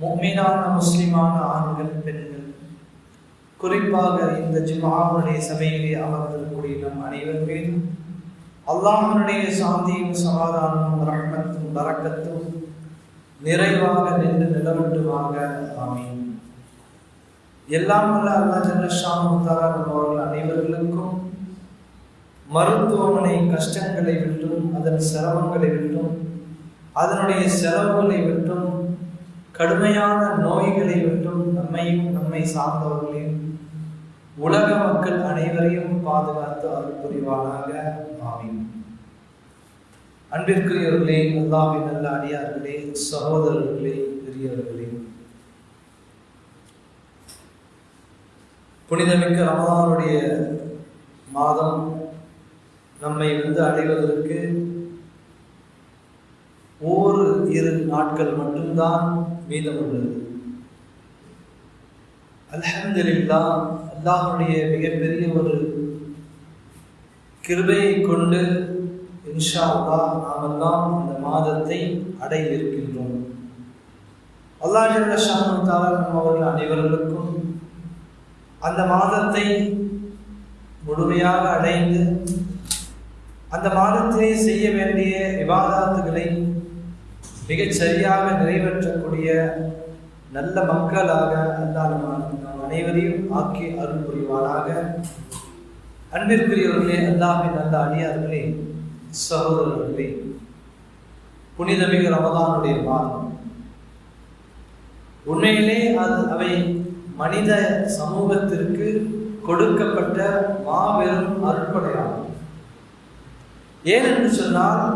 முக்மீனான முஸ்லிமான ஆண்கள் பெண்கள். குறிப்பாக இந்த ஜிமாவுடைய சபையிலே அமர்ந்திருக்கக்கூடிய நம் அனைவர் மீதும் அல்லாஹனுடைய சாந்தியும் சமாதானமும் ரஹ்மத்தும் வரக்கத்தும் நிறைவாக நின்று நிலவட்டுவாங்க ஆமீன். எல்லாம் வல்ல அல்லா ஜல்லஷானு அவர்கள் அனைவர்களுக்கும் மருத்துவமனை கஷ்டங்களை விட்டும் அதன் சிரமங்களை விட்டும் அதனுடைய செலவுகளை விட்டும் கடுமையான நோய்களை விட்டும் நம்மையும் நம்மை சார்ந்தவர்களையும் உலக மக்கள் அனைவரையும் பாதுகாத்து அருள் புரிவானாக. ஆமீன். அன்பிற்குரியவர்களே அல்லாவின் நல்ல அடியார்களே சகோதரர்களே பெரியவர்களே. புனிதமிக்க ரமதானுடைய மாதம் நம்மை வந்து அடைவதற்கு ஓரு இரு நாட்கள் மட்டும்தான் மீதம் உள்ளது. அல்ஹம்துலில்லா அல்லாஹுடைய மிகப்பெரிய ஒரு கிருபையை கொண்டு இன்ஷா அல்லாஹ் நாமெல்லாம் இந்த மாதத்தை அடைய இருக்கின்றோம் அல்லாஹ் ஜல்லஷானு தாலா அனைவர்களுக்கும் அந்த மாதத்தை முழுமையாக அடைந்து அந்த மாதத்திலே செய்ய வேண்டிய விவாதாத்துகளை மிகச் சரியாக நிறைவேற்றக்கூடிய நல்ல மக்களாக அல்லாஹ் அனைவரையும் ஆக்கி அருள் புரிவானாக. அன்பிற்குரியவர்களே அல்லாஹின் நல்ல அடியார்களே சகோதரர்களே புனிதமிகு ரமதானுடைய மாதம். உண்மையிலே அது அவை மனித சமூகத்திற்கு கொடுக்கப்பட்ட மாபெரும் அருட்படையாகும். ஏனென்று சொன்னால்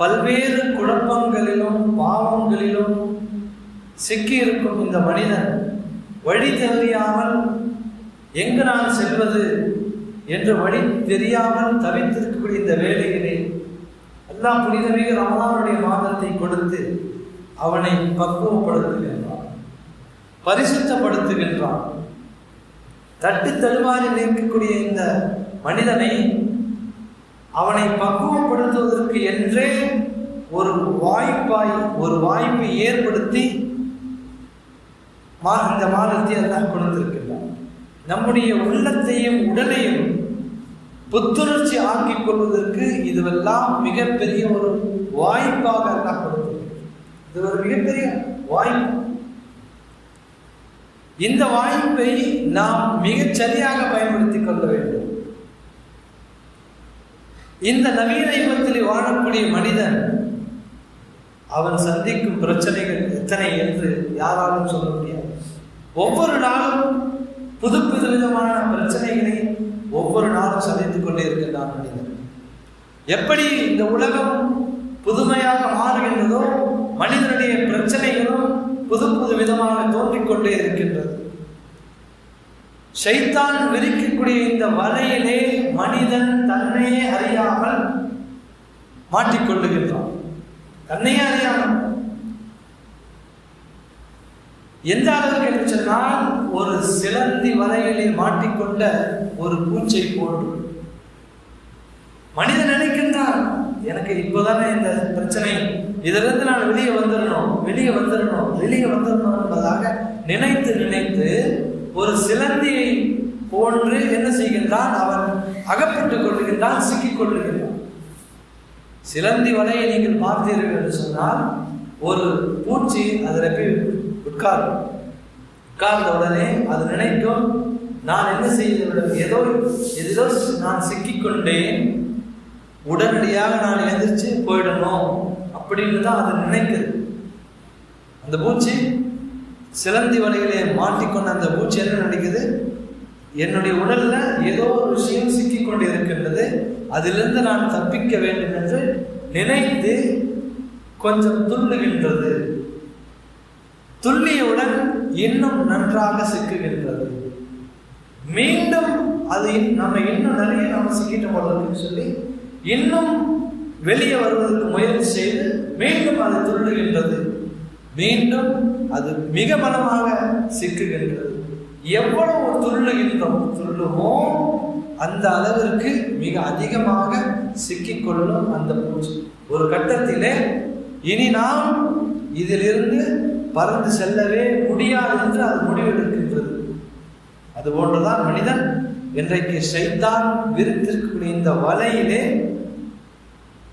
பல்வேறு குழப்பங்களிலும் பாவங்களிலும் சிக்கியிருக்கும் இந்த மனிதன். வழி தெரியாமல் எங்கு நான் செல்வது என்று வழி தெரியாமல் தவித்திருக்கக்கூடிய இந்த வேலையிலே எல்லாம் புனிதமிகு ரமலானுடைய மாதத்தை கொடுத்து அவனை பக்குவப்படுத்துகின்றான் பரிசுத்தப்படுத்துகின்றான். தட்டு தடுமாறி நிற்கக்கூடிய இந்த மனிதனை அவனை பக்குவப்படுத்துவதற்கு என்றே ஒரு வாய்ப்பாய் ஒரு வாய்ப்பை ஏற்படுத்தி மா இந்த மாதத்தை அல்லாஹ் கொடுத்திருக்கின்றான். நம்முடைய உள்ளத்தையும் உடலையும் புத்துணர்ச்சி ஆக்கிக் கொள்வதற்கு இதுவெல்லாம் மிகப்பெரிய ஒரு வாய்ப்பாக அல்லாஹ் கொடுத்திருக்கிறான் இது ஒரு மிகப்பெரிய வாய்ப்பு. இந்த வாய்ப்பை நாம் மிகச் சரியாக பயன்படுத்திக் கொள்ள வேண்டும். இந்த நவீன யுகத்தில் வாழக்கூடிய மனிதன் அவன் சந்திக்கும் பிரச்சனைகள் எத்தனை என்று யாராலும் சொல்ல முடியாது. ஒவ்வொரு நாளும் புது புது விதமான பிரச்சனைகளை ஒவ்வொரு நாளும் சந்தித்துக் கொண்டே இருக்கின்றான் மனிதன். எப்படி இந்த உலகம் புதுமையாக மாறுகின்றதோ மனிதனுடைய பிரச்சனைகளும் புது புது விதமாக தோன்றிக்கொண்டே இருக்கின்றது. ஷைத்தான் விரிக்கக்கூடிய இந்த வலையிலே மனிதன் தன்னையே அறியாமல் மாட்டிக்கொள்ளுகின்றான். தன்னையே அறியாமல். எந்த அளவுக்கு என்று சொன்னால் ஒரு சிலந்தி வலையிலே மாட்டிக்கொண்ட ஒரு பூச்சை போன்று. மனிதன் நினைக்கின்றான் எனக்கு இப்போதானே இந்த பிரச்சனை. இதிலிருந்து நான் வெளியே வந்துடணும் வெளியே வந்துடணும் வெளியே வந்துடணும் என்பதாக நினைத்து நினைத்து ஒரு சிலந்தியை போன்று என்ன செய்கின்றான் அவன் அகப்பட்டுக் கொள்கின்றான் சிக்கிக் கொள்கின்றான் சிலந்தி வலையை நீங்கள் பார்த்தீர்கள் என்று சொன்னால் ஒரு பூச்சி அதில் போய் உட்காரும். உட்கார்ந்த உடனே அது நினைக்கும் நான் என்ன செய்ய ஏதோ எதிலோ நான் சிக்கிக்கொண்டேன் உடனடியாக நான் எந்திரிச்சு போயிடணும் அப்படின்னு தான் அது நினைக்கிறது அந்த பூச்சி சிலந்தி வலையிலே மாட்டிக்கொண்ட அந்த பூச்சி என்ன நினைக்குது? என்னுடைய உடல்ல ஏதோ ஒரு விஷயம் சிக்கிக் கொண்டிருக்கின்றது. அதிலிருந்து நான் தப்பிக்க வேண்டும் என்று நினைத்து கொஞ்சம் துள்ளுகின்றது துள்ளியவுடன் இன்னும் நன்றாக சிக்குகின்றது. மீண்டும் அது நம்ம இன்னும் நிறைய நம்ம சிக்கிட்டோம் போடுறதுன்னு சொல்லி இன்னும் வெளியே வருவதற்கு முயற்சி செய்து மீண்டும் அது துள்ளுகின்றது. மீண்டும் அது மிக பலமாக சிக்குகின்றது. எவ்வளவு துள்ளுகின்றோம் துள்ளுமோ அந்த அளவிற்கு மிக அதிகமாக சிக்கிக்கொள்ளும் அந்த பூச்சி. ஒரு கட்டத்திலே இனி நாம் இதிலிருந்து பறந்து செல்லவே முடியாது என்று அது முடிவெடுக்கின்றது. அதுபோன்றுதான் மனிதன் இன்றைக்கு சைத்தான் விரித்திருக்கக்கூடிய இந்த வலையிலே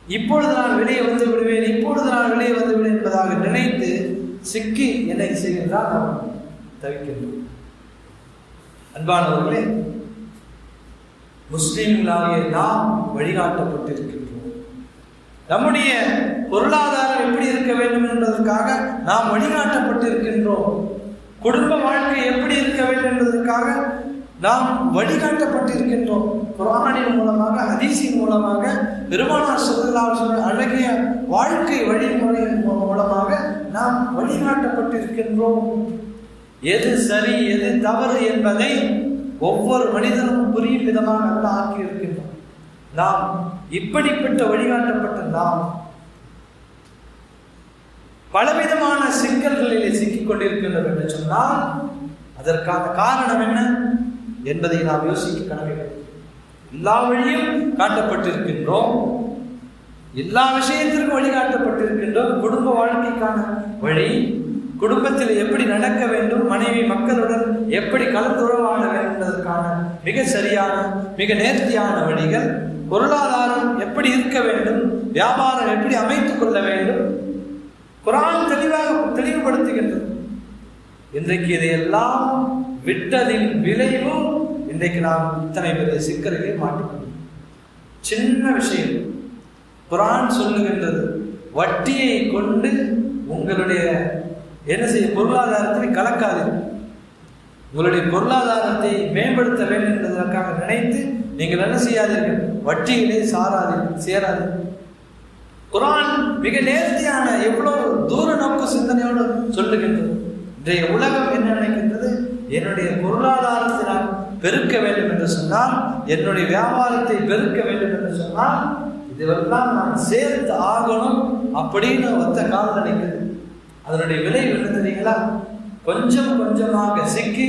இப்பொழுது நான் வெளியே வந்து விடுவேன் இப்பொழுது நான் வெளியே வந்து விடுவேன் என்பதாக நினைத்து சிக்கி என்னை செய்கின்றால் நாம் தவிக்கின்றோம். அன்பானவர்களே முஸ்லீம்களாகிய நாம் வழிகாட்டப்பட்டிருக்கின்றோம். நம்முடைய பொருளாதாரம் எப்படி இருக்க வேண்டும் என்பதற்காக நாம் வழிகாட்டப்பட்டிருக்கின்றோம். குடும்ப வாழ்க்கை எப்படி இருக்க வேண்டும் என்பதற்காக நாம் வழிகாட்டப்பட்டிருக்கின்றோம். குரானின் மூலமாக ஹதீஸின் மூலமாக பெருமானார் சொல்லலாம் அழகிய வாழ்க்கை வழிமுறையின் மூலமாக நாம் வழிகாட்டப்பட்டிருக்கின்றோம். எது சரி எது தவறு என்பதை ஒவ்வொரு மனிதனும் புரியும் விதமாக அல்ல ஆக்கி இருக்கின்றோம் நாம் இப்படிப்பட்ட வழிகாட்டப்பட்ட நாம் பலவிதமான சிக்கல்களிலே சிக்கிக் கொண்டிருக்கின்றோம் என்று சொன்னால் அதற்கான காரணம் என்ன? என்பதை நாம் யோசிக்க கடமைகள் எல்லா வழியும் காட்டப்பட்டிருக்கின்றோம். எல்லா விஷயத்திற்கும் வழிகாட்டப்பட்டிருக்கின்றோம் குடும்ப வாழ்க்கைக்கான வழி. குடும்பத்தில் எப்படி நடக்க வேண்டும் மனைவி மக்களுடன் எப்படி கலந்துறவாட வேண்டும் என்பதற்கான மிக சரியான மிக நேர்த்தியான வழிகள் பொருளாதாரம் எப்படி இருக்க வேண்டும் வியாபாரம் எப்படி அமைத்துக் கொள்ள வேண்டும் குரான் தெளிவாக தெளிவுபடுத்துகின்றது. இன்றைக்கு இதையெல்லாம் விட்டதின் விளைவும் இன்றைக்கு நாம் இத்தனை பெரிய சிக்கலையே மாட்டிக்கொண்டோம். சின்ன விஷயம். குரான் சொல்லுகின்றது வட்டியை கொண்டு உங்களுடைய என்ன செய்ய பொருளாதாரத்தை கலக்காதீர்கள். உங்களுடைய பொருளாதாரத்தை மேம்படுத்த வேண்டும் என்பதற்காக நினைத்து நீங்கள் என்ன செய்யாதீர்கள்? வட்டியிலே சாராது சேராது குரான் மிக நேர்த்தியான எவ்வளோ தூர நோக்கு சிந்தனையோடு சொல்லுகின்றது. இன்றைய உலகம் என்ன நினைக்கின்றது? என்னுடைய பொருளாதாரத்தினால் பெருக்க வேண்டும் என்று சொன்னால் என்னுடைய வியாபாரத்தை பெருக்க வேண்டும் என்று சொன்னால் இதுவெல்லாம் நான் சேர்த்து ஆகணும் அப்படின்னு ஒத்த காலம் நினைக்குது அதனுடைய விளைவு என்ன தெரியுங்களா? கொஞ்சம் கொஞ்சமாக சிக்கி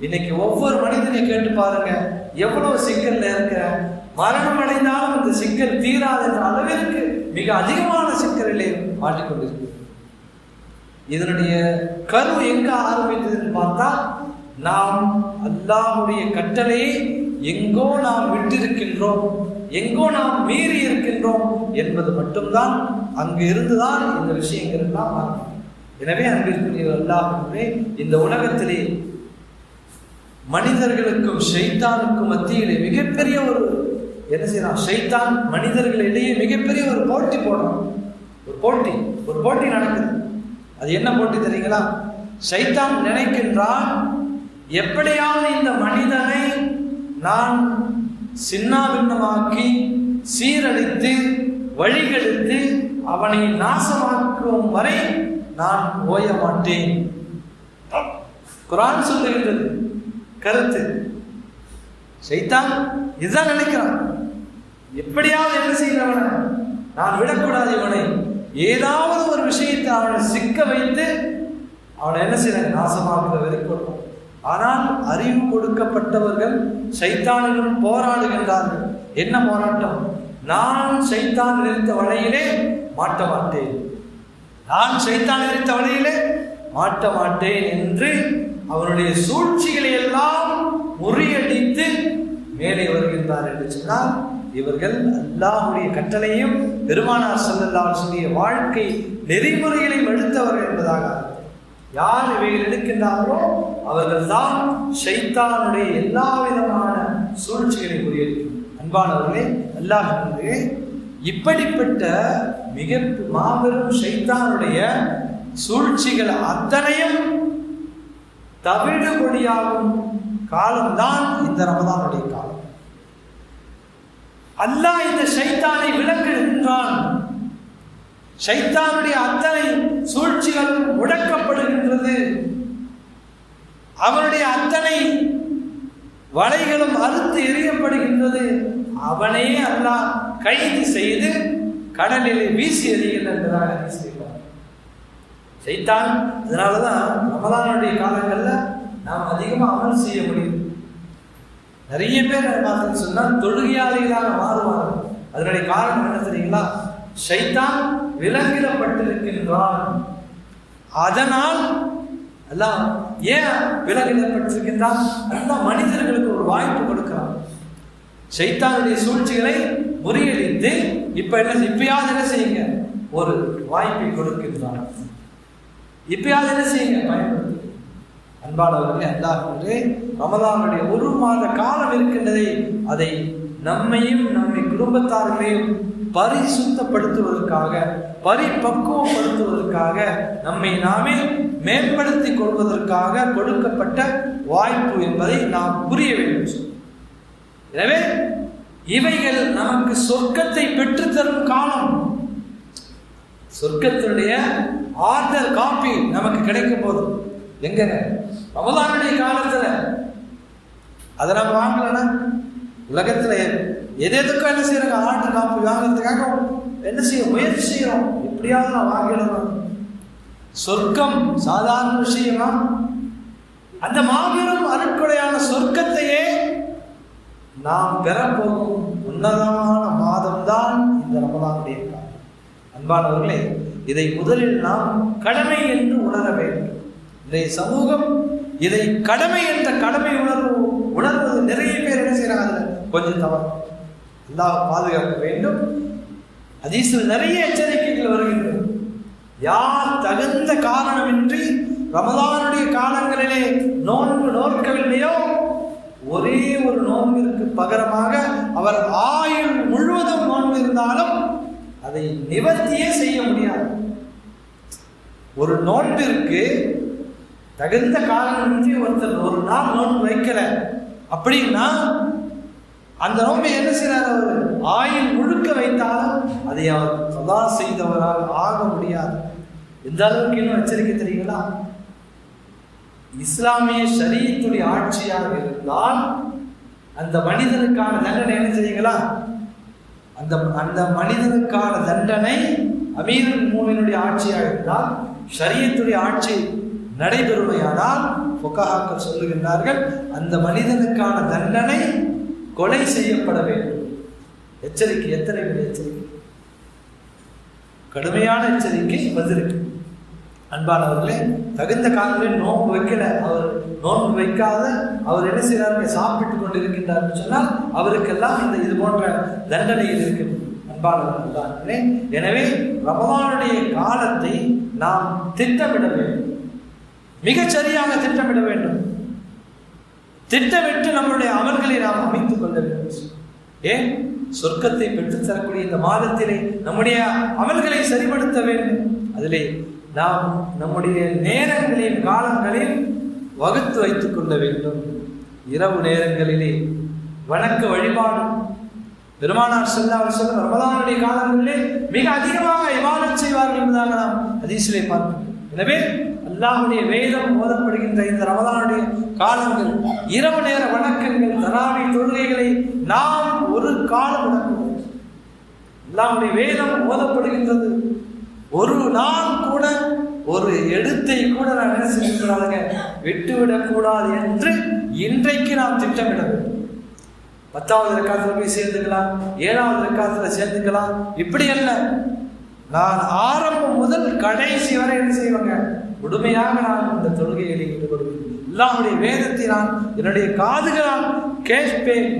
இன்னைக்கு ஒவ்வொரு மனிதனை கேட்டு பாருங்க எவ்வளவு சிக்கல்ல இருக்கிற மரணம் அடைந்தாலும் இந்த சிக்கல் தீராத என்ற அளவிற்கு மிக அதிகமான சிக்கலிலே மாட்டிக்கொண்டிருக்கு இதனுடைய கரு எங்க ஆரம்பித்ததுன்னு பார்த்தா நாம் அல்லாஹுடைய கட்டளையை எங்கோ நாம் விட்டிருக்கின்றோம் எங்கோ நாம் மீறி இருக்கின்றோம் என்பது மட்டும்தான் அங்கு இருந்துதான் இந்த விஷயங்கள் எல்லாம் எனவே அன்பிற்குரிய அல்லாஹுமே இந்த உலகத்திலே மனிதர்களுக்கும் ஷைத்தானுக்கும் மத்தியிலே மிகப்பெரிய ஒரு என்ன செய்யலாம் ஷைத்தான் மனிதர்களிடையே மிகப்பெரிய ஒரு போட்டி போடுறான். ஒரு போட்டி ஒரு போட்டி நடக்குது. அது என்ன போட்டி தெரியுங்களா? ஷைத்தான் நினைக்கின்றான் எப்படியாவது இந்த மனிதனை நான் சின்னாபின்னமாக்கி சீரழித்து வழிகெடுத்து அவனை நாசமாக்கும் வரை நான் ஓய மாட்டேன். குரான் சொல்லுகின்றது கருத்து. சைத்தான் இதுதான் நினைக்கிறான். எப்படியாவது என்ன செய்கிறவன நான் விடக்கூடாது இவனை. ஏதாவது ஒரு விஷயத்தை அவனை சிக்க வைத்து அவனை என்ன செய்யறாங்க நாசமாக்குற வரைக்கும் ஆனால் அறிவு கொடுக்கப்பட்டவர்கள் சைத்தானிடம் போராடுகின்றார்கள். என்ன போராட்டம்? நான் சைத்தான் நிறுத்த வழியிலே மாட்ட மாட்டேன். நான் சைத்தான் நிறுத்த வழியிலே மாட்ட மாட்டேன் என்று அவனுடைய சூழ்ச்சிகளை எல்லாம் முறியடித்து மேலே வருகின்றார் என்று சொன்னால் இவர்கள் அல்லாஹுடைய கட்டளையும் பெருமானார் செல்லல்லால் சொல்லிய வாழ்க்கை நெறிமுறைகளையும் எடுத்தவர்கள் என்பதாக யார் இவைகள் எடுக்கின்றார்களோ அவர்கள் தான் ஷைத்தானுடைய எல்லா விதமான சூழ்ச்சிகளை முறியடிக்கும் அன்பானவர்களே அல்லாஹ் இப்படிப்பட்ட மிக மாபெரும் ஷைத்தானுடைய சூழ்ச்சிகள் அத்தனையும் தவிடுபடியாகும் காலம்தான் இந்த ரமதானுடைய காலம். அல்லாஹ் இந்த ஷைத்தானை விளக்குகின்றான் சைத்தானுடைய அத்தனை சூழ்ச்சிகள் முடக்கப்படுகின்றது. அவனுடைய அத்தனை வலைகளும் அறுத்து எறியப்படுகின்றது. அவனே அல்லாஹ் கைது செய்து கடலில் வீசி எறிகின்ற என்பதாக செய்வார் செய்தான் அதனாலதான் ரமலானுடைய காலங்களில் நாம் அதிகமாக அமல் செய்ய முடியும். நிறைய பேர் பார்த்து சொன்னால் தொழுகையாளிகளாக மாறுவாங்க அதனுடைய காரணம் என்ன தெரியுங்களா? ஷைத்தான் விலங்கிடப்பட்டிருக்கின்றான் அதனால் எல்லாம் ஏன் விலகிடப்பட்டிருக்கின்றான்? அந்த மனிதர்களுக்கு ஒரு வாய்ப்பு கொடுக்கிறான். சைத்தானுடைய சூழ்ச்சிகளை முறியடித்து இப்ப என்ன இப்பயாவது என்ன செய்யுங்க? ஒரு வாய்ப்பை கொடுக்கின்றான் இப்பயாவது என்ன செய்யுங்க? பயன்படுத்தி அன்பானவர்களே அல்லாஹே ரமதானுடைய ஒரு மாத காலம் இருக்கின்றதை அதை நம்மையும் நம்மை குடும்பத்தார்களையும் பரிசுத்தப்படுத்துவதற்காக பரிபக்குவப்படுத்துவதற்காக நம்மை நாமே மேம்படுத்தி கொள்வதற்காக கொடுக்கப்பட்ட வாய்ப்பு என்பதை நாம் புரிய வேண்டும். எனவே இவைகள் நமக்கு சொர்க்கத்தை பெற்றுத்தரும் காலம். சொர்க்கத்தினுடைய ஆர்டர் காப்பி நமக்கு கிடைக்கும் போதும் எங்க ரமதானுடைய காலத்துல. அதை நம்ம வாங்கலன்னா உலகத்துல எது எதுக்கும் என்ன செய்யறாங்க? ஆட்டு காப்பு வாங்குறதுக்காக என்ன செய்ய முயற்சி செய்யறோம்? எப்படியாவது நான் வாங்கிடணும் சொர்க்கம் சாதாரண விஷயமா? அந்த மாபெரும் அருட்கொடையான சொர்க்கத்தையே நாம் பெறப்போகும் உன்னதமான மாதம்தான் இந்த ரமதானுடைய காலம். அன்பானவர்களே இதை முதலில் நாம் கடமை என்று உணர வேண்டும். இன்றைய சமூகம் இதை கடமை என்ற கடமை உணர்வு உணர்வது நிறைய பேர் என்ன செய்யறாங்க? கொஞ்சம் தவறு. அல்லாஹ் பாதுகாக்க வேண்டும். அதீசில் நிறைய எச்சரிக்கைகள் வருகின்றன. யார் தகுந்த காரணமின்றி ரமதானுடைய காலங்களிலே நோன்பு நோக்கவில்லையோ ஒரே ஒரு நோன்பிற்கு பகரமாக அவர் ஆயுள் முழுவதும் நோன்பு இருந்தாலும் அதை நிவர்த்தியே செய்ய முடியாது. ஒரு நோன்பிற்கு தகுந்த காரணமின்றி ஒருத்தர் ஒரு நாள் நோன்பு வைக்கல அப்படின்னா அந்த நோம்பை என்ன செய்கிறார் அவர்? ஆயில் முழுக்க வைத்தாலும் அதை அவர் சதா செய்தவரால் ஆக முடியாது. எந்த அளவுக்கு இன்னும் எச்சரிக்கை தெரியுங்களா? இஸ்லாமிய ஷரீத்துடைய ஆட்சியாக இருந்தால் அந்த மனிதனுக்கான தண்டனை என்ன செய்யுங்களா அந்த அந்த மனிதனுக்கான தண்டனை அமீர் மூமினுடைய ஆட்சியாக இருந்தால் ஷரியத்துடைய ஆட்சி நடைபெறுமையானால் பொக்காக்கள் சொல்லுகின்றார்கள் அந்த மனிதனுக்கான தண்டனை கொலை செய்யப்பட வேண்டும். எச்சரிக்கை எத்தனை பேர் எச்சரிக்கை? கடுமையான எச்சரிக்கை வந்திருக்கு அன்பானவர்களே தகுந்த காலங்களில் நோன்பு வைக்கல. அவர் நோன்பு வைக்காத அவர் என்ன செய்கிறார்கள் சாப்பிட்டு கொண்டு இருக்கின்றார் சொன்னால் அவருக்கெல்லாம் இந்த இது போன்ற தண்டனைகள் அன்பானவர்கள் அன்பானவர்களே எனவே ரமவானுடைய காலத்தை நாம் திட்டமிட வேண்டும். மிகச் சரியாக திட்டமிட வேண்டும். திட்டமிட்டு நம்மளுடைய அமல்களை நாம் அமைத்துக் கொள்ள வேண்டும். ஏன் சொர்க்கத்தை பெற்றுத்தரக்கூடிய இந்த மாதத்திலே நம்முடைய அமல்களை சரிபடுத்த வேண்டும். அதிலே நாம் நம்முடைய நேரங்களையும் காலங்களையும் வகுத்து வைத்துக் கொள்ள வேண்டும். இரவு நேரங்களிலே வணக்க வழிபாடு. பெருமானார் செல்லா செல்லும் ரமதானுடைய காலங்களிலே மிக அதிகமாக இவாதம் செய்வார்கள் என்பதாக நாம் அதிசலை பார்க்கிறோம் எனவே அல்லாஹுடைய வேதம் ஓதப்படுகின்ற இந்த ரமதானுடைய காலங்கள் இரவு நேர வணக்கங்கள் தராவி தொழுகைகளை நாம் ஒரு காலம் வணக்கம் அல்லாஹுடைய வேதம் ஓதப்படுகின்றது. ஒரு நாள் கூட ஒரு எழுத்தை கூட நான் என்ன செய்யக்கூடாதுங்க? விட்டுவிடக்கூடாது என்று இன்றைக்கு நாம் திட்டமிட வேண்டும். பத்தாவது ரெக்காத்துல போய் சேர்ந்துக்கலாம் ஏழாவது ரெக்காத்துல சேர்ந்துக்கலாம். இப்படி அல்ல. நான் ஆரம்பம் முதல் கடைசி வரை என்ன செய்வாங்க? முழுமையாக நான் இந்த தொழுகையில் ஈடுபடுவேன். எல்லாருடைய வேதத்தை நான் என்னுடைய காதுகளால் கேட்பேன்.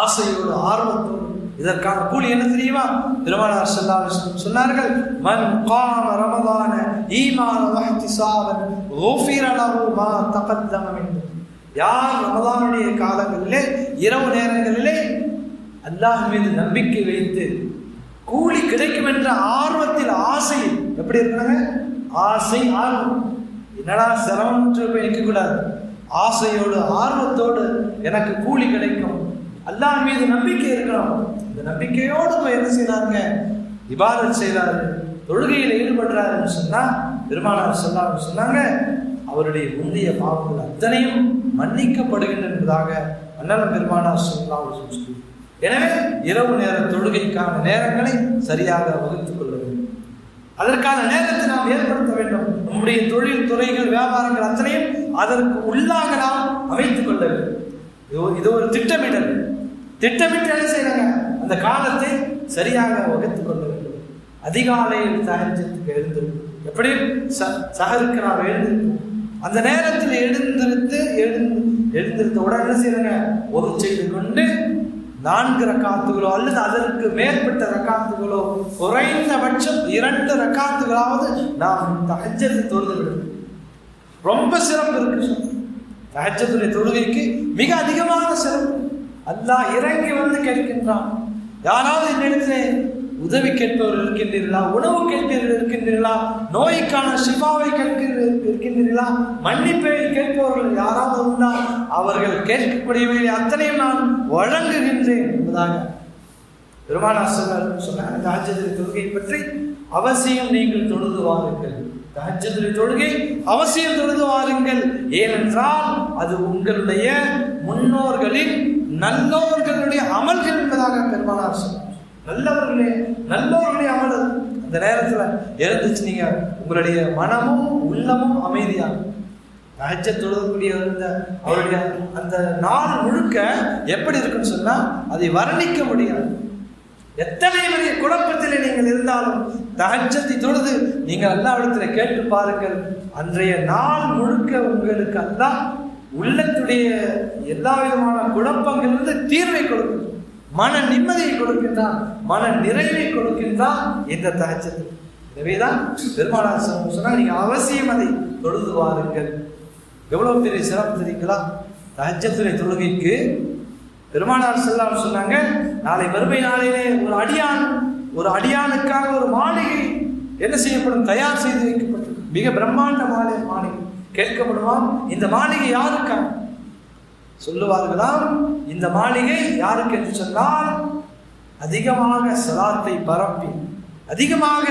ஆசையோடு ஆர்வத்தோடு. இதற்கான கூலி என்ன தெரியுமா? பெருமானார் செல்லா சொன்னார்கள் மன் காம ரமதான ஈமான வஹத்தி சாவன் ஓஃபீரளவு மா தபத்தம் யார் ரமதானுடைய காலங்களிலே இரவு நேரங்களிலே அல்லாஹ் மீது நம்பிக்கை வைத்து கூலி கிடைக்கும் என்ற ஆர்வத்தில் ஆசை. எப்படி இருக்கிறாங்க ஆசை ஆர்வம். என்னடா சிரமம் போய் நிற்கக்கூடாது ஆசையோடு ஆர்வத்தோடு எனக்கு கூலி கிடைக்கும். அல்லா மீது நம்பிக்கை இருக்கணும். இந்த நம்பிக்கையோடு போய் என்ன செய்யறாங்க இபாதத் செய்கிறாரு தொழுகையில் ஈடுபடுறாருன்னு சொன்னா பெருமானார் சொல்லான்னு சொன்னாங்க. அவருடைய முந்தைய பாவங்கள் அத்தனையும் மன்னிக்கப்படுகின்றன என்பதாக அண்ணலம் பெருமானார் சொல்லலாம் சொல்லி எனவே இரவு நேர தொழுகைக்கான நேரங்களை சரியாக வகுத்துக் கொள்ள வேண்டும் அதற்கான நேரத்தை நாம் ஏற்படுத்த வேண்டும். நம்முடைய தொழில் துறைகள் வியாபாரங்கள் அத்தனையும் அதற்கு உள்ளாக நாம் அமைத்துக் கொள்ள வேண்டும். இது- ஒரு திட்டமிடல். திட்டமிட்டு என்ன செய்யறாங்க அந்த காலத்தை சரியாக வகுத்துக் கொள்ள வேண்டும். அதிகாலையில் தகஜத்துக்கு எழுந்திருக்கும் எப்படி? சகருக்கு நாம் எழுந்து அந்த நேரத்தில் எழுந்திருந்து எழுந்து எழுந்திருந்த உடனே என்ன செய்யறாங்க ஒரு செய்து கொண்டு நான்கு ரக்காத்துகளோ அல்லது அதற்கு மேற்பட்ட ரக்காத்துகளோ குறைந்தபட்சம் இரண்டு ரக்காத்துகளாவது நாம் தகஜத்தை தொழுது விடும் ரொம்ப சிறப்பு இருக்கு தகஜத்துடைய தொழுகைக்கு மிக அதிகமான சிறப்பு. அல்லாஹ் இறங்கி வந்து கேட்கின்றான். யாராவது என்னிடத்தில் உதவி கேட்பவர் இருக்கின்றீர்களா? உணவு கேட்பவர்கள் இருக்கின்றீர்களா? நோய்க்கான சிபாவை கேட்கிறீர்கள் இருக்கின்றீர்களா? மன்னிப்பை கேட்பவர்கள் யாராவது உண்டா? அவர்கள் கேட்கக்கூடியவை அத்தனையும் நான் வழங்குகின்றேன் என்பதாக பெருமானா சொன்னார். சொன்னார் ஆச்சரிய தொழுகை பற்றி அவசியம் நீங்கள் தொழுது வாருங்கள். தாஜத்திரி தொழுகை அவசியம் தொழுது வாருங்கள். ஏனென்றால் அது உங்களுடைய முன்னோர்களின் நல்லோர்களுடைய அமல்கள் என்பதாக பெருமானார் சொன்னார். நல்லவர்களே நல்லவர்களே அமல் அந்த நேரத்தில் எழுந்துச்சு நீங்கள் உங்களுடைய மனமும் உள்ளமும் அமைதியாக தகஜ தொழுதக்கூடிய அந்த அவருடைய அந்த நாள் முழுக்க எப்படி இருக்குன்னு சொன்னால் அதை வர்ணிக்க முடியாது. எத்தனை பெரிய குழப்பத்தில் நீங்கள் இருந்தாலும் தகஜத்தை தொழுது நீங்கள் அல்லாவிடத்துல கேட்டு பாருங்கள். அன்றைய நாள் முழுக்க உங்களுக்கு அல்லா உள்ளத்துடைய எல்லா விதமான குழப்பங்களிலிருந்து தீர்வை கொடுக்கும். மன நிம்மதியை கொடுக்கின்றான் மன நிறைவை கொடுக்கின்றான் இந்த தகச்சத்து. எனவேதான் பெருமானார் சொன்னால் நீங்கள் அவசியம் அதை தொழுது வாருங்கள். எவ்வளவு பெரிய சிறப்பு தெரியுங்களா? தகச்சத்துறை தொழுகைக்கு பெருமானார் செல்லாம் சொன்னாங்க நாளை வறுமை நாளிலே ஒரு அடியான் ஒரு அடியானுக்காக ஒரு மாளிகை என்ன செய்யப்படும்? தயார் செய்து வைக்கப்பட்டது மிக பிரம்மாண்ட மாளிகை மாளிகை. கேட்கப்படுவான் இந்த மாளிகை யாருக்காக? சொல்லுவார்களாம் இந்த மாளிகை யாருக்கு என்று சொன்னால் அதிகமாக சலாத்தை பரப்பி அதிகமாக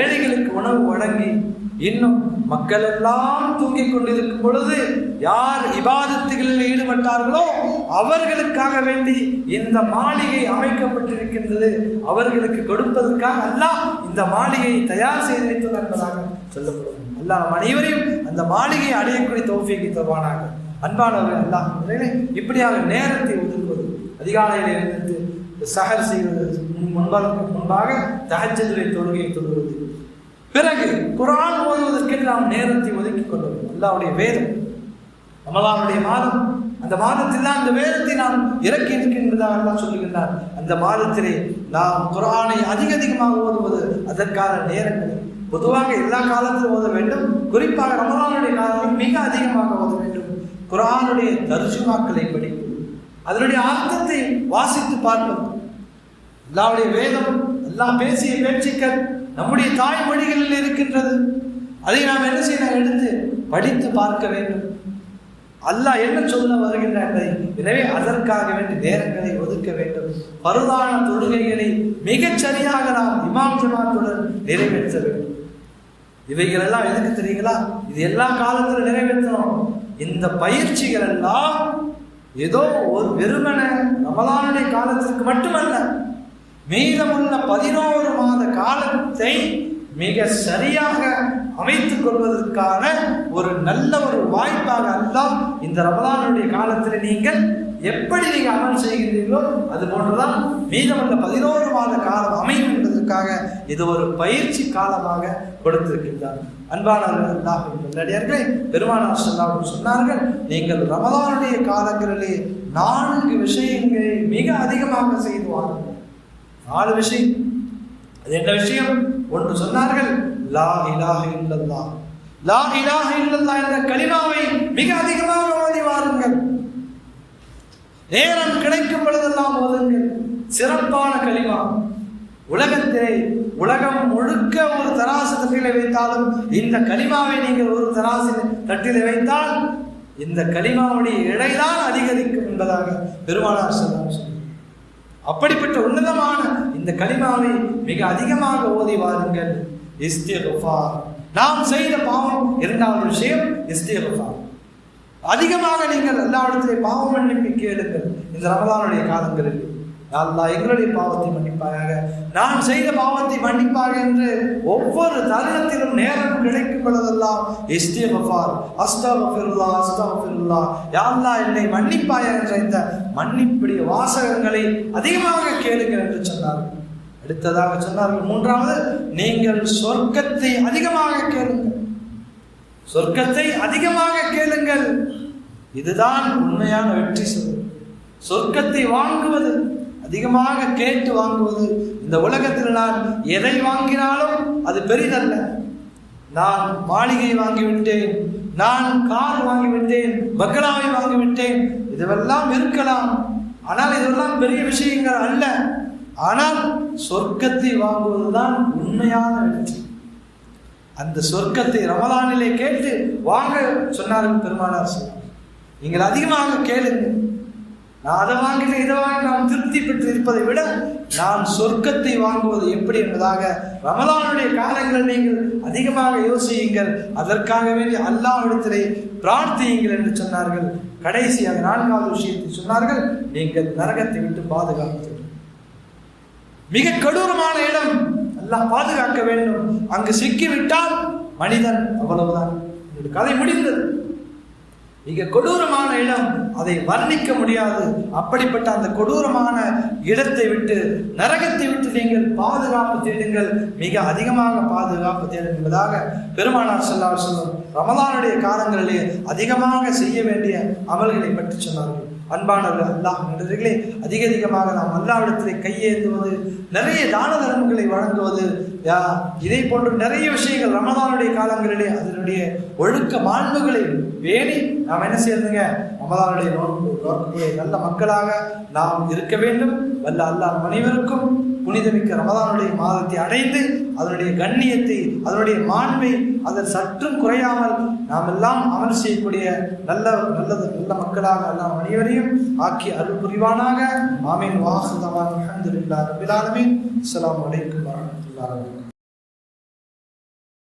ஏழைகளுக்கு உணவு வழங்கி இன்னும் மக்கள் எல்லாம் தூங்கிக் கொண்டிருக்கும் பொழுது யார் இபாதத்துகளில் ஈடுபட்டார்களோ அவர்களுக்காக வேண்டி இந்த மாளிகை அமைக்கப்பட்டிருக்கின்றது. அவர்களுக்கு கொடுப்பதற்காக அல்லாஹ் இந்த மாளிகையை தயார் செய்து வைத்தது என்பதாக சொல்லப்படும். அல்லாஹ் அனைவரையும் அந்த மாளிகையை அடையக்கூடிய தோஃபியை தருவானாக. அன்பானவர்கள் அல்லாஹ் இப்படியாக நேரத்தை ஒதுக்குவது அதிகாலையில் எழுந்து சகர் செய்வது முன்பாக முன்பாக தகஜதுரை தொழுகையை தொழுவது. பிறகு குரான் ஓதுவதற்கு நாம் நேரத்தை ஒதுக்கி வேண்டும். அல்லாவுடைய வேதம் ரமலானுடைய மாதம் அந்த மாதத்தில் தான் அந்த வேதத்தை நாம் இறக்கி இருக்கின்றதாக எல்லாம் சொல்லுகின்றார். அந்த மாதத்திலே நாம் குரானை அதிக அதிகமாக ஓதுவது அதற்கான நேரங்கள். பொதுவாக எல்லா காலத்திலும் ஓத வேண்டும். குறிப்பாக ரமலானுடைய காலத்தில் மிக அதிகமாக ஓத வேண்டும். குரானுடைய தர்ஜுமாக்களை படிப்பது அதனுடைய அர்த்தத்தை வாசித்து பார்ப்பது அல்லாவுடைய வேதம் எல்லாம் பேசிய பேச்சுக்கள் நம்முடைய தாய்மொழிகளில் இருக்கின்றது. அதை நாம் என்ன செய்யணும் எடுத்து படித்து பார்க்க வேண்டும். அல்லாஹ் என்ன சொல்ல வருகின்றார் எனவே அதற்காக வேண்டிய நேரங்களை ஒதுக்க வேண்டும். பருதான தொழுகைகளை மிகச் சரியாக நாம் இமாம் ஜமாத்துடன் நிறைவேற்ற வேண்டும். இவைகள் எல்லாம் எதுக்கு தெரியுங்களா? இது எல்லா காலத்திலும் நிறைவேற்றணும். இந்த பயிற்சிகள் எல்லாம் ஏதோ ஒரு வெறுமன ரமலானுடைய காலத்திற்கு மட்டுமல்ல மீதமுள்ள பதினோரு மாத காலத்தை மிக சரியாக அமைத்துக் கொள்வதற்கான ஒரு நல்ல ஒரு வாய்ப்பாக அல்லாம் இந்த ரமலானுடைய காலத்தில் நீங்கள் எப்படி நீங்கள் அமல் செய்கிறீர்களோ அது போன்றுதான் மீதமுள்ள பதினோரு மாத காலம் அமையும் என்பதற்காக இது ஒரு பயிற்சி காலமாக கொடுத்திருக்கின்றார். அன்பானவர்கள் நல்லடியார்களே பெருமானார் செல்லாவும் சொன்னார்கள் நீங்கள் ரமதானுடைய காலங்களிலே நான்கு விஷயங்களை மிக அதிகமாக செய்துவார்கள் நாலு விஷயம். அது என்ன விஷயம்? ஒன்று சொன்னார்கள் லா இலாஹ இல்லல்லா லா இலாக இல்லல்லா என்ற கலிமாவை மிக அதிகமாக ஓதி வாருங்கள். நேரம் கிடைக்கும் பொழுதெல்லாம் ஓதுங்கள். சிறப்பான களிமா உலகத்திலே உலகம் முழுக்க ஒரு தராசு தட்டில வைத்தாலும் இந்த களிமாவை நீங்கள் ஒரு தராசு தட்டில வைத்தால் இந்த களிமாவுடைய இடைதான் அதிகரிக்கும் என்பதாக பெருமானார் சொன்னார். அப்படிப்பட்ட உன்னதமான இந்த களிமாவை மிக அதிகமாக ஓதி வாருங்கள். இஸ்தியகுஃபார் நாம் செய்த பாவம் இரண்டாவது விஷயம் இஸ்தியகுஃபார் அதிகமாக நீங்கள் எல்லா இடத்திலே பாவம் மன்னிப்பு கேளுங்கள். இந்த ரமலானுடைய காலங்களில். அல்லா எங்களுடைய பாவத்தை மன்னிப்பாயாக. நான் செய்த பாவத்தை மன்னிப்பாக என்று ஒவ்வொரு தருணத்திலும் நேரம் கிடைக்கும் பொழுதெல்லாம் இஸ்தியஃபார் அஸ்தாஃபிருல்லா அஸ்தாஃபிருல்லா யாழ்லா என்னை மன்னிப்பாய என்ற இந்த மன்னிப்புடைய வாசகங்களை அதிகமாக கேளுங்கள் என்று சொன்னார்கள். அடுத்ததாக சொன்னார்கள் மூன்றாவது நீங்கள் சொர்க்கத்தை அதிகமாக கேளுங்கள். சொர்க்கத்தை அதிகமாக கேளுங்கள். இதுதான் உண்மையான வெற்றி சொல். சொர்க்கத்தை வாங்குவது. அதிகமாக கேட்டு வாங்குவது. இந்த உலகத்தில் நான் எதை வாங்கினாலும் அது பெரிதல்ல. நான் மாளிகை வாங்கிவிட்டேன் நான் கார் வாங்கிவிட்டேன் பங்களாவை வாங்கிவிட்டேன். இதுவெல்லாம் இருக்கலாம். ஆனால் இதெல்லாம் பெரிய விஷயங்கள் அல்ல. ஆனால் சொர்க்கத்தை வாங்குவதுதான் உண்மையான வெற்றி. அந்த சொர்க்கத்தை ரமலானிலே கேட்டு வாங்க சொன்னார்கள் பெருமானார். சொன்னார் நீங்கள் அதிகமாக கேளுங்கள். நான் அதை வாங்கினேன் இதை வாங்கி நான் திருப்தி பெற்று இருப்பதை விட நான் சொர்க்கத்தை வாங்குவது எப்படி என்பதாக ரமதானுடைய காலங்களை நீங்கள் அதிகமாக யோசியுங்கள். அதற்காக வேண்டி அல்லாவிடத்திலே பிரார்த்தியுங்கள் என்று சொன்னார்கள். கடைசியாக நான்காவது விஷயத்தை சொன்னார்கள் நீங்கள் நரகத்தை விட்டு பாதுகாத்து. மிக கொடூரமான இடம். எல்லாம் பாதுகாக்க வேண்டும். அங்கு சிக்கிவிட்டால் மனிதன் அவ்வளவுதான். கதை முடிந்தது. மிக கொடூரமான இடம். அதை வர்ணிக்க முடியாது. அப்படிப்பட்ட அந்த கொடூரமான இடத்தை விட்டு நரகத்தை விட்டு நீங்கள் பாதுகாப்பு தேடுங்கள். மிக அதிகமாக பாதுகாப்பு தேடும் என்பதாக பெருமானார் செல்லார் சொல்லும் ரமதானுடைய காலங்களிலே அதிகமாக செய்ய வேண்டிய அமல்களை பற்றி சொன்னார்கள். அன்பானவர்கள் அல்லாஹ் நண்பர்களே அதிக அதிகமாக நாம் அல்லாவிடத்திலே கையேந்துவது நிறைய தான தர்மங்களை வழங்குவது யா, இதை போன்ற நிறைய விஷயங்கள் ரமதானுடைய காலங்களிலே அதனுடைய ஒழுக்க மாண்புகளை பேணி நாம் என்ன செய்யறதுங்க? ரமதானுடைய நோன்பு நோக்கக்கூடிய நல்ல மக்களாக நாம் இருக்க வேண்டும். வல்ல அல்லாஹ் அனைவருக்கும் புனிதமிக்க ரமதானுடைய மாதத்தை அடைந்து அதனுடைய கண்ணியத்தை அதனுடைய மாண்பை அதில் சற்றும் குறையாமல் நாம் எல்லாம் அமல் செய்யக்கூடிய நல்ல நல்லது நல்ல மக்களாக எல்லாம் அனைவரையும் ஆக்கி அருள் புரிவானாக. ஆமீன். வாசுதவான் அல்ஹம்துலில்லாஹ் ரபில் ஆலமீன். அஸ்ஸலாமு அலைக்கும்